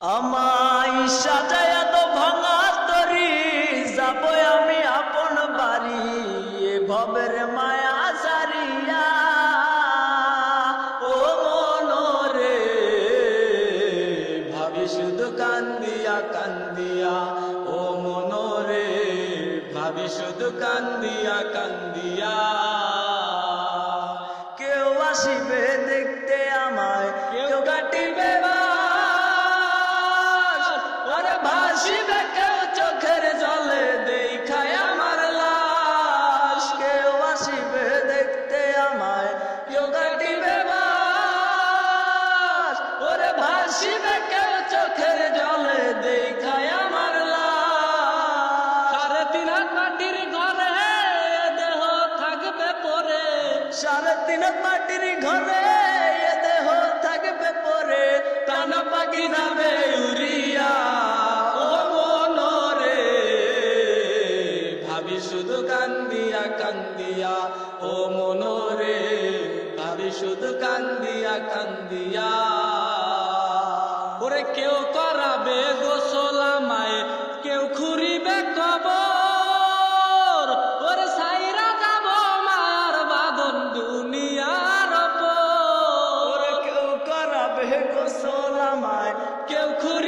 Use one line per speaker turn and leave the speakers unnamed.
আমায় সাজায় তো ভাঙা তরি, যাব আমি আপন বাড়ি, এ ভবের মায়া সারিয়া ও মনরে ভাবি শুধু কান্দিয়া কান্দিয়া, ও মনরে ভাবি শুধু কান্দিয়া কান্দিয়া। কেউ আসিবে ভাসিবে কেউ চোখের জলে দেখায় আমার লাশ। কেউ আসিবে দেখতে আমায় কাটিবে বাস। ওরে ভাসিবে কেউ চোখের জলে দেখায় আমার লাশ।
সাড়ে তিন হাত মাটির ঘরে দেহ থাকবে পরে।
সাড়ে তিন মাটির শুধু কান্দিয়া কান্দিয়া, ও মনরে ভাবি শুধু কান্দিয়া কান্দিয়া।
ওরে কেউ করাবে গোসলামায় কেউ খুরিবে কবর। কেউ খুরি